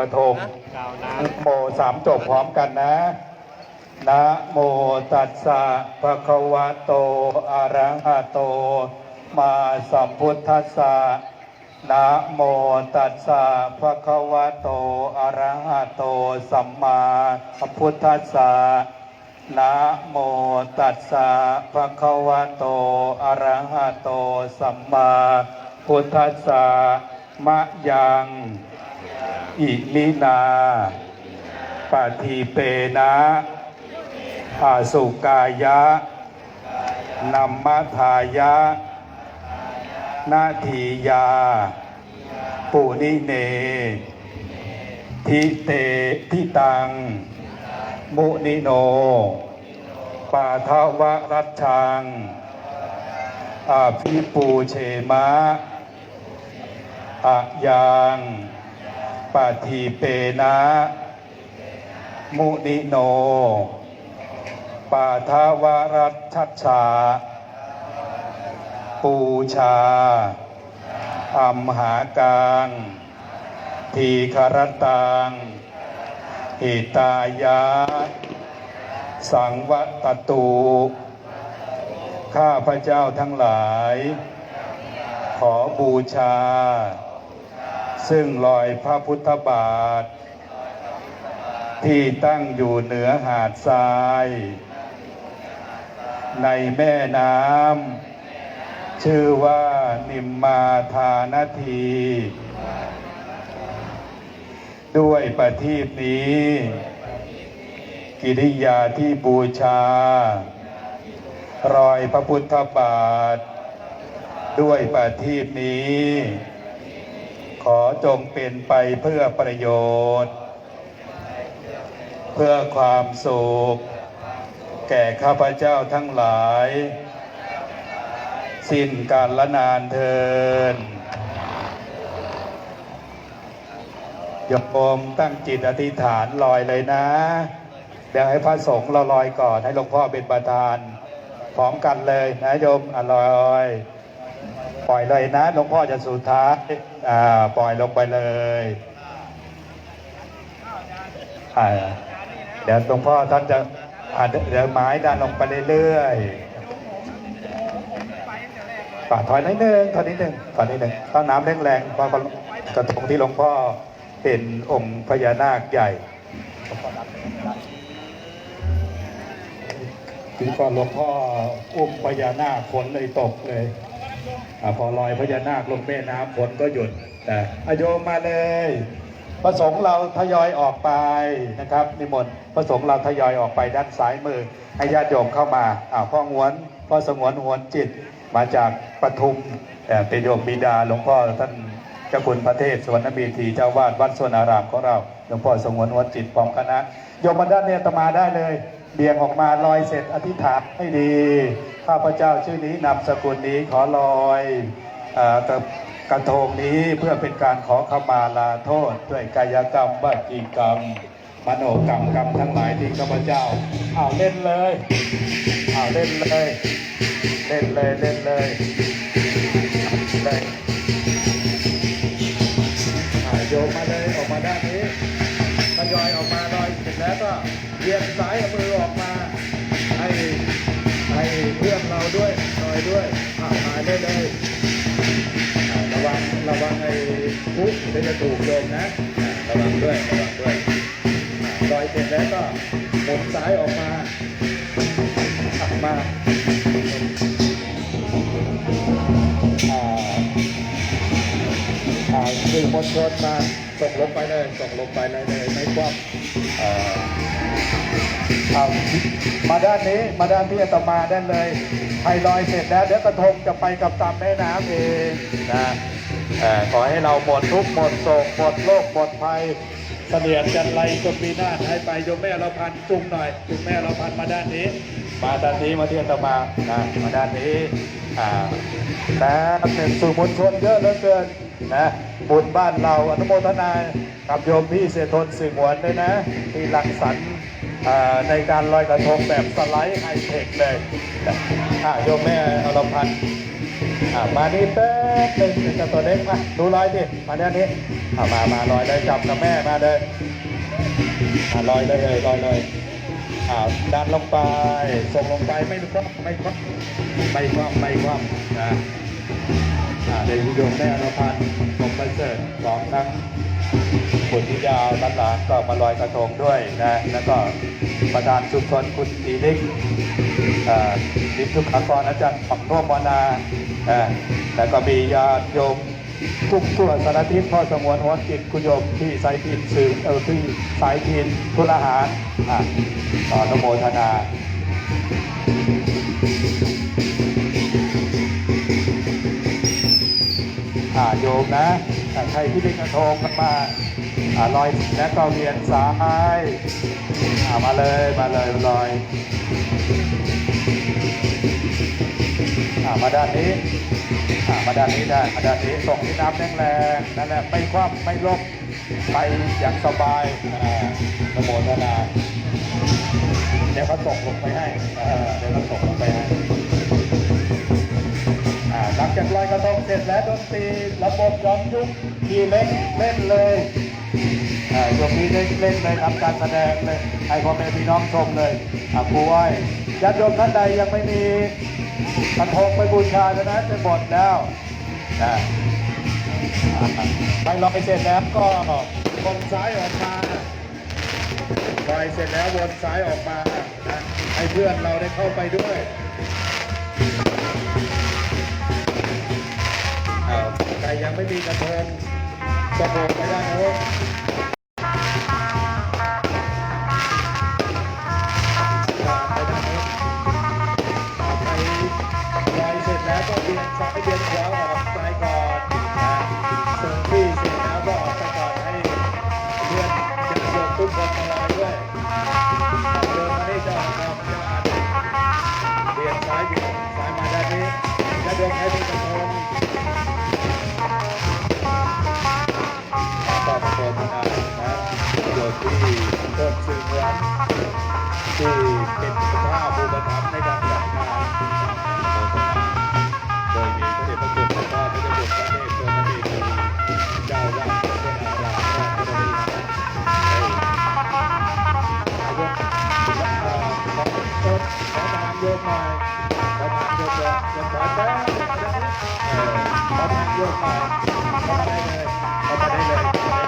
กระทงโมสามจบพร้อมกันนะนะโมตัสสะภะคะวะโตอะระหะโต มาสัมพุทธัสสะนะโมตัสสะภะคะวะโตอะระหะโต สัมมาสัมพุทธัสสะนะโมตัสสะภะคะวะโตอะระหะโต สัมมาพุทธัสสะมะยัง อิมินาปฏิเปนะอาสุกายะนัมมทายะ นาทียา ปุนิเน ทิเตทิตัง มุนิโน ปาทวะรัชชังอาภิปูเชมะอะยัง ปาทีเปนะ มุนิโน ปาทวรัชัชชา ปูชาอัมหากังทีคารตังหิตายะ สังวัตตุ ข้าพระเจ้าทั้งหลาย ขอบูชา ซึ่งรอยพระพุทธบาท ที่ตั้งอยู่เหนือหาดทราย ในแม่น้ำชื่อว่านิมมาทานที ด้วยประทีปนี้ กิริยาที่บูชา รอยพระพุทธบาท ด้วยประทีปนี้ ขอจงเป็นไปเพื่อประโยชน์ เพื่อความสุข แก่ข้าพเจ้าทั้งหลาย สิ้นการละนานเทินโยมตั้งจิตอธิษฐานลอยเลยนะ เดี๋ยวให้พระสงฆ์เราลอยก่อน ให้หลวงพ่อเป็นประธาน พร้อมกันเลยนะโยมอะลอย ปล่อยเลยนะหลวงพ่อจะสุดท้ายอ่าปล่อยลงไปเลยอ่เดี๋ยวหลวงพ่อท่านจะเดี๋ยวไม้ดันลงไปเรื่อยๆป่าถอยนิดนึงถอยนิดนึงถอยนิดนึงต้องน้ำแรงๆเพราะกระทงที่หลวงพ่อเห็นองค์พญานาคใหญ่ที่ก่อนหลวงพ่ออุ้มพญานาคฝนเลยตกเลย พอลอยพญานาคลงแม่น้ำฝนก็หยุดแต่อโยมมาเลยพระสงฆ์เราทยอยออกไปนะครับ นิมนต์พระสงฆ์เราทยอยออกไปด้านซ้ายมือให้ญาติโยมเข้ามาอ่าพ่อหวนพ่อสงวนหวนจิตมาจากปทุมเอ่อเป็นโยมบิดาหลวงพ่อท่านเจ้าคุณพระเทพสวรรณบีทีเจ้าวาดวัดสวนอารามของเราหลวงพ่อสงวนหวนจิตพร้อมคณะโยมมาด้านเนี้ตมาได้เลย เบี่ยงออกมาลอยเสร็จอธิษฐานให้ดี ข้าพเจ้าชื่อนี้นามสกุลนี้ขอลอยอ่อกับกระทงนี้เพื่อเป็นการขอขมาลาโทษ ด้วยกายกรรมวจีกรรม มโนกรรมกรรมทั้งหลายที่ข้าพเจ้าเอาเล่นเลยเอาเล่นเลย เล่นเลยเล่นเลยเลยอ่า ด้วยอ่ามาได้เลยระวังระวังไอ้คุกเดี๋ยวจะถูกโยมนะระวังด้วยระวังด้วยลอยเสร็จแล้วก็หมุนซ้ายออกมาอะมาอ่าอ่าสื่อมวลชนมาส่งลงไปเลยส่งลงไปเลยเลยไม่คว่ำอ่าเอา มาด้านนี้มาด้านที่อาตมาด้านเลยไพลอยเสร็จแล้วเดี๋ยวกระทงจะไปกับตามแม่น้ำเองนะอขอให้เราหมดทุกหมดโศกหมดโรคหมดภัยเสนียดจันไรจนปีหน้าให้ไปโยมแม่เราพันจุงหน่อยจุงแม่เราพันมาด้านนี้ มาด้านนี้มาที่อตมานะมาด้านนี้อ่าแต่เป็นสื่อมวลชนเยอะเหลือเกินนะบุญบ้านเราอนุโมทนากับโยมพี่เสยทนสื่อมวลด้วยนะที่รังสรรค์ ในการลอยกระทงแบบสไลด์ไฮเทคเลยอะโยมแม่อรพันธ์อะมานี่แป๊บหนึ่งเป็นจ้าตัวเล็กมาดูรอยดิมาเนี้ยนี้เอามามาลอยเลยจับกับแม่มาเลยอ่าลอยเลยเลยลอยเลยอ่าดันลงไปส่งลงไปไม่คว่ำไม่คว่ำไม่คว่ำไม่คว่ำนะอ่าเดี๋ยวโยมแม่อนุพันธ์ผมไปเสิร์ฟสองทั้ง คุณทิยาวด้านหลังก็มาลอยกระทงด้วยนะแล้วก็ประธานชุมชนคุณตีนิกดิทุกขากรอาจารย์ฝักโนมนาแล้วก็มีญาติโยมทุกทั่วสารทิศพ่อสงวนหัวจิตคุณโยมที่สายพินสื่อเออที่สายพินทุนอาหารอ่าต่อนโมทนาอ่าโยมนะ ใครที่ได้กระทงกันมาอาลอยและก็เวียนซ้ายามาเลยมาเลยลอยามาด้านนี้ามาด้านนี้ได้มาด้านนี้ส่งที่น้ำแรงๆนั่นแหละไม่คว่ำไม่ลบไปอย่างสบายอ่านโมทนาเดี๋ยวเขาส่งลงไปให้เดี๋ยวเขาส่งลงไปให้ หลังจากลอยกระทงเสร็จแล้วดนตรีระบบย้อนยุคทีเล็กเล่นเลยยกนี้ได้เล่นเลยทำการแสดงเลยให้พ่อแม่พี่น้องชมเลยอ่าครูอ้ยญาติโยมท่านใดยังไม่มีกระทงไปบูชาเท่านั้นจะหมดแล้วนะอ่าไปลอยเสร็จแล้วก็วนซ้ายออกมาลอยเสร็จแล้ววนซ้ายออกมานะให้เพื่อนเราได้เข้าไปด้วย อ้าวใครยังไม่มีกระทงก็โบกไปด้านโน้นไปด้านโน้นเอาไปลยเสร็จแล้วก็เบียนซ้ายเบียนขวาออกซ้ายก่อนนะส่งที่เสร็จแล้วก็ออกไปก่อนให้เพื่อนจะโยกทุกคน ที่เพิ่มชื่อวันที่เป็นข้าบูปธรรมในการจัดงานโดยมีพระเดชพระคุณพระพ่อพระเจ้าบุตรพระเดชโชนดีเจ้าวาดเป็นอารามราชบริหารนายกขอต้นขอทางโยมหน่อยขอทางโยมเลยโยมขอแป๊บขอทางโยมหน่อยข้ามาได้เลยข้ามาได้เลย